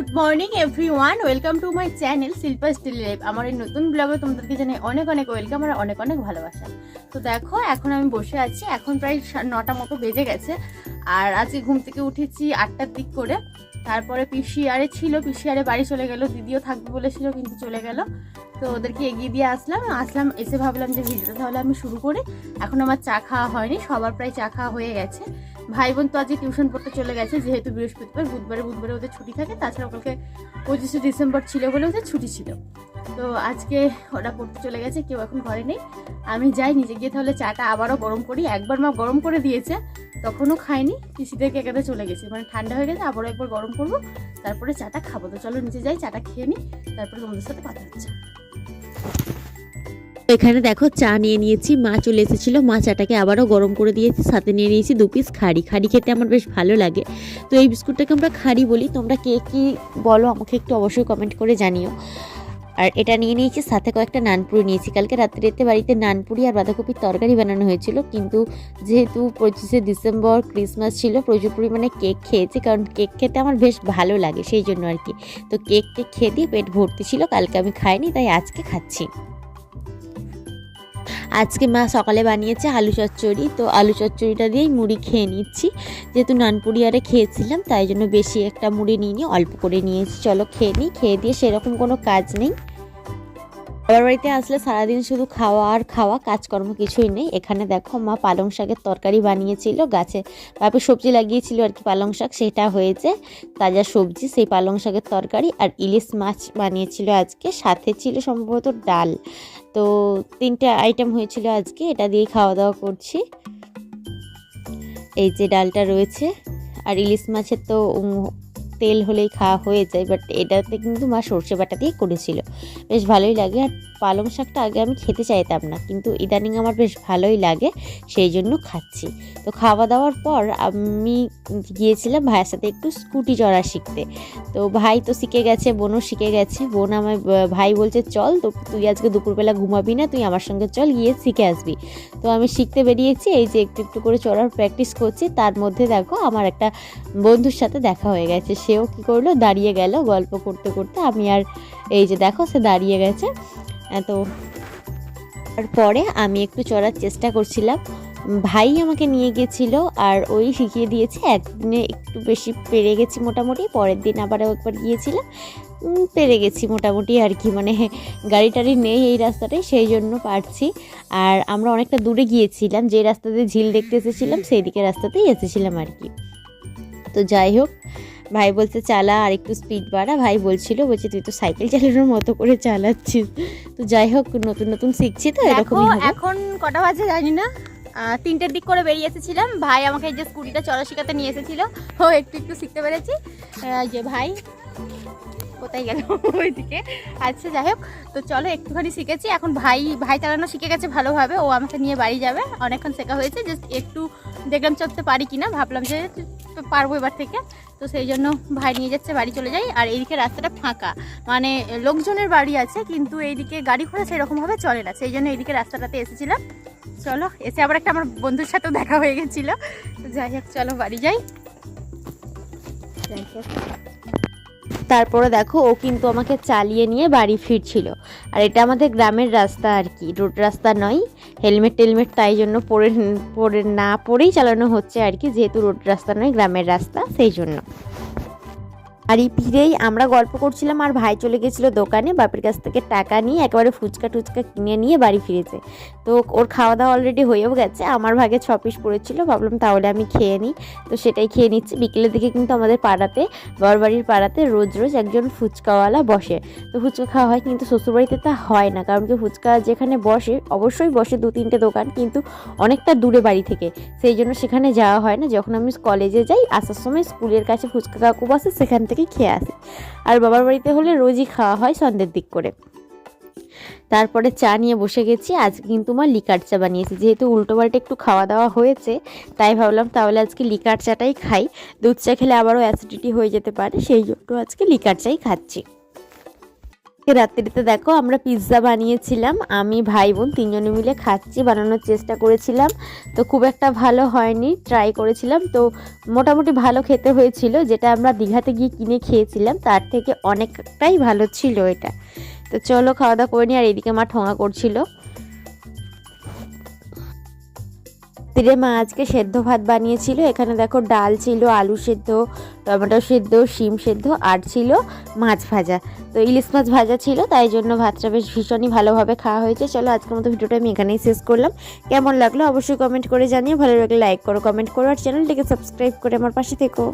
Good morning everyone welcome to my channel Shilpa still life আমার এই নতুন ব্লগে তোমাদেরকে জানাই অনেক অনেক ওয়েলকাম আর অনেক অনেক ভালোবাসা। তো দেখো, এখন আমি বসে আছি। এখন প্রায় নটা মতো বেজে গেছে। আর আজকে ঘুম থেকে উঠেছি আটটার দিক করে। তারপরে পিসি আরে ছিল পিসি আরে বাড়ি চলে গেল। দিদিও থাকবে বলেছিল, কিন্তু চলে গেল। তো ওদেরকে এগিয়ে দিয়ে আসলাম। আসলাম, এসে ভাবলাম যে ভিডিওটা তাহলে আমি শুরু করি। এখন আমার চা খাওয়া হয়নি, সবার প্রায় চা খাওয়া হয়ে গেছে। ভাই বোন তো আজকে টিউশন পড়তে চলে গেছে, যেহেতু বৃহস্পতিবার, বুধবারে বুধবারে ওদের ছুটি থাকে, তাছাড়া কালকে পঁচিশে ডিসেম্বর ছিল বলে ওদের ছুটি ছিল। তো আজকে ওরা পড়তে চলে গেছে, কেউ এখন ঘরে নেই। আমি যাই, নিজে গিয়ে তাহলে চাটা আবারও গরম করি। একবার মা গরম করে দিয়েছে, তখনও খাইনি থেকে একাতে চলে গেছে। মানে ঠান্ডা হয়ে গেছে, আবারও একবার গরম করব, তারপরে চাটা খাব। তো চলো, নিচে যাই, চাটা খেয়ে নিই তারপরে তোমাদের সাথে কথা হচ্ছে। এখানে দেখো চা নিয়ে নিয়েছি, মা চলে এসেছিল, মা চাটাকে আবারও গরম করে দিয়েছি, সাথে নিয়ে নিয়েছি দু পিস খাড়ি। খাড়ি খেতে আমার বেশ ভালো লাগে। তো এই বিস্কুটটাকে আমরা খাড়ি বলি। তোমরা কে কী বলো আমাকে একটু অবশ্যই কমেন্ট করে জানিও। আর এটা নিয়ে নিয়েছি, সাথে কয়েকটা নানপুরি নিয়েছি। কালকে রাত্রিতে বাড়িতে নানপুরি আর বাঁধাকপির তরকারি বানানো হয়েছিল। কিন্তু যেহেতু পঁচিশে ডিসেম্বর ক্রিসমাস ছিল, প্রচুর পরিমাণে কেক খেয়েছি, কারণ কেক খেতে আমার বেশ ভালো লাগে, সেই জন্য আর কি। তো কেক টেক খেয়ে দিয়ে পেট ভর্তি ছিল, কালকে আমি খাইনি, তাই আজকে খাচ্ছি। আজকে মা সকালে বানিয়েছে আলু চচ্চড়ি, তো আলু চচ্চড়িটা দিয়েই মুড়ি খেয়ে নিচ্ছি। যেহেতু নানপুরি আরে খেয়েছিলাম, তাই জন্য বেশি একটা মুড়ি নিয়ে অল্প করে নিয়েছি। চলো খেয়ে নিই, খেয়ে দিয়ে সেরকম কোনো কাজ নেই। বাবার বাড়িতে আসলে সারাদিন শুধু খাওয়া আর খাওয়া, কাজকর্ম কিছুই নেই। এখানে দেখো মা পালং শাকের তরকারি বানিয়েছিল, গাছে বাপে সবজি লাগিয়েছিল আর কি পালং শাক, সেটা হয়েছে তাজা সবজি, সেই পালং শাকের তরকারি আর ইলিশ মাছ বানিয়েছিল আজকে, সাথে ছিল সম্ভবত ডাল। তো তিনটে আইটেম হয়েছিল আজকে, এটা দিয়ে খাওয়া দাওয়া করছি। এই যে ডালটা রয়েছে, আর ইলিশ মাছের তো তেল হলেই খাওয়া হয়ে যায় বাট এটাতে কিন্তু মা সর্ষে বাটা দিয়ে করেছিল। বেশ ভালোই লাগে, আর পালং শাকটা আগে আমি খেতে চাইতাম না, কিন্তু ইদানিং আমার বেশ ভালোই লাগে, সেই জন্য খাচ্ছি। তো খাওয়া দাওয়ার পর আমি গিয়েছিলাম ভাইয়ের সাথে একটু স্কুটি চড়া শিখতে। তো ভাই তো শিখে গেছে, বোনও শিখে গেছে, বোন আমার ভাই বলছে, চল, তো তুই আজকে দুপুরবেলা ঘুমাবি না, তুই আমার সঙ্গে চল, গিয়ে শিখে আসবি। তো আমি শিখতে বেরিয়েছি, এই যে একটু একটু করে চড়ার প্র্যাকটিস করছি, তার মধ্যে দেখো আমার একটা বন্ধুর সাথে দেখা হয়ে গেছে সেও কি করল? দাঁড়িয়ে গেল গল্প করতে করতে। আমি আর এই যে দেখো সে দাঁড়িয়ে গেছে। তো তারপরে আমি একটু চড়ার চেষ্টা করছিলাম। ভাই আমাকে নিয়ে গেছিল আর ওই শিখিয়ে দিয়েছে, একদিনে একটু বেশি পেরে গেছি মোটামুটি, পরের দিন আবার একবার গিয়েছিলাম। পেরে গেছি মোটামুটি আর কি মানে গাড়ি টাড়ি নেই এই রাস্তাটায়, সেই জন্য পারছি। আর আমরা অনেকটা দূরে গিয়েছিলাম, যে রাস্তাতে ঝিল দেখতে এসেছিলাম, সেই দিকে রাস্তাতেই এসেছিলাম আর কি। তো যাই হোক ভাই বলছে চালা আর একটু স্পিড বাড়া। ভাই বলছিল বলছে তুই তো সাইকেল চালানোর মতো করে চালাচ্ছিস। তো যাই হোক নতুন নতুন শিখছি তো এরকম এখন কটা বাজে জানি না। তিনটের দিক করে বেরিয়ে এসেছিলাম। ভাই আমাকে এই যে স্কুটিটা চলা শেখাতে নিয়ে এসেছিল। ও একটু একটু শিখতে পেরেছি। যে ভাই কোথায় গেল? ওইদিকে। আচ্ছা যাই হোক। তো চলো, একটুখানি শিখেছি। এখন ভাই ভাই চালানো শিখে গেছে ভালোভাবে। ও আমাকে নিয়ে বাড়ি যাবে। অনেকক্ষণ শেখা হয়েছে। জাস্ট একটু দেখলাম চড়তে পারি কিনা। ভাবলাম যে পারব এবার থেকে। তো সেই জন্য ভাই নিয়ে যাচ্ছে, বাড়ি চলে যাই। আর এইদিকে রাস্তাটা ফাঁকা। মানে লোকজনের বাড়ি আছে, কিন্তু এইদিকে গাড়ি ঘোড়া সেরকমভাবে চলে না। সেই জন্য এইদিকে রাস্তাটাতে এসেছিলাম। চলো, এসে আবার একটা আমার বন্ধুর সাথেও দেখা হয়ে গেছিল। যাই হোক, চলো বাড়ি যাই। তারপরে দেখো ও কিন্তু আমাকে চালিয়ে নিয়ে বাড়ি ফিরছিল। আর এটা আমাদের গ্রামের রাস্তা আর কি, রোড রাস্তা নয়, হেলমেট টেলমেট তাই জন্য পরে পরে না পরেই চালানো হচ্ছে আর কি, যেহেতু রোড রাস্তা নয়, গ্রামের রাস্তা, সেই জন্য। বাড়ি ফিরেই আমরা গল্প করছিলাম আর ভাই চলে গেছিল দোকানে, বাপের কাছ থেকে টাকা নিয়ে একেবারে ফুচকা টুচকা কিনে নিয়ে বাড়ি ফিরেছে। তো ওর খাওয়া দাওয়া অলরেডি হয়েও গেছে, আমার ভাগে ছ পিস পড়েছিল, ভাবলাম তাহলে আমি খেয়ে নিই। তো সেটাই খেয়ে নিচ্ছি বিকেলের দিকে কিন্তু আমাদের পাড়াতে, বরবাড়ির পাড়াতে রোজ রোজ একজন ফুচকাওয়ালা বসে। তো ফুচকা খাওয়া হয় কিন্তু শ্বশুরবাড়িতে তা হয় না, কারণ কি ফুচকা যেখানে বসে, অবশ্যই বসে দু তিনটে দোকান, কিন্তু অনেকটা দূরে বাড়ি থেকে। সেই জন্য সেখানে যাওয়া হয় না, যখন আমি কলেজে যাই, আসার সময় স্কুলের কাছে ফুচকা কাকু বসে, সেখান থেকে খেয়ে আসি। আর বাবার বাড়িতে হলে রোজই খাওয়া হয় সন্ধ্যের দিক করে। তারপরে চা নিয়ে বসে গেছি। আজ কিন্তু মা লিকার চা বানিয়েছি। যেহেতু উল্টো পাল্টে একটু খাওয়া দাওয়া হয়েছে, তাই ভাবলাম তাহলে আজকে লিকার চাটাই খাই। দুধ চা খেলে আবারও অ্যাসিডিটি হয়ে যেতে পারে, সেই জন্য আজকে লিকার চাই খাচ্ছি। আজকে রাত্রিতে দেখো আমরা পিৎজা বানিয়েছিলাম। আমি, ভাই বোন তিনজনে মিলে খাচ্ছি, বানানোর চেষ্টা করেছিলাম। তো খুব একটা ভালো হয়নি ট্রাই করেছিলাম। তো মোটামুটি ভালো খেতে হয়েছিল, যেটা আমরা দীঘাতে গিয়ে কিনে খেয়েছিলাম। তার থেকে অনেকটাই ভালো ছিল এটা। তো চলো খাওয়া দাওয়া করে নি, আর এদিকে মা ঠোঙা করছিল। তীরে মা আজকে সেদ্ধ ভাত বানিয়েছিল। এখানে দেখো ডাল ছিল, আলু সেদ্ধ, টমেটো সেদ্ধ, শিম সেদ্ধ, আর ছিল মাছ ভাজা। তো ইলিশ মাছ ভাজা ছিল, তাই জন্য ভাতটা বেশ ভীষণই ভালোভাবে খাওয়া হয়েছে। চলো আজকের মতো ভিডিওটা আমি এখানেই শেষ করলাম। কেমন লাগল অবশ্যই কমেন্ট করে জানিয়ে ভালো লাগলে লাইক করো কমেন্ট করো, আর চ্যানেলটিকে সাবস্ক্রাইব করে আমার পাশে থেকো।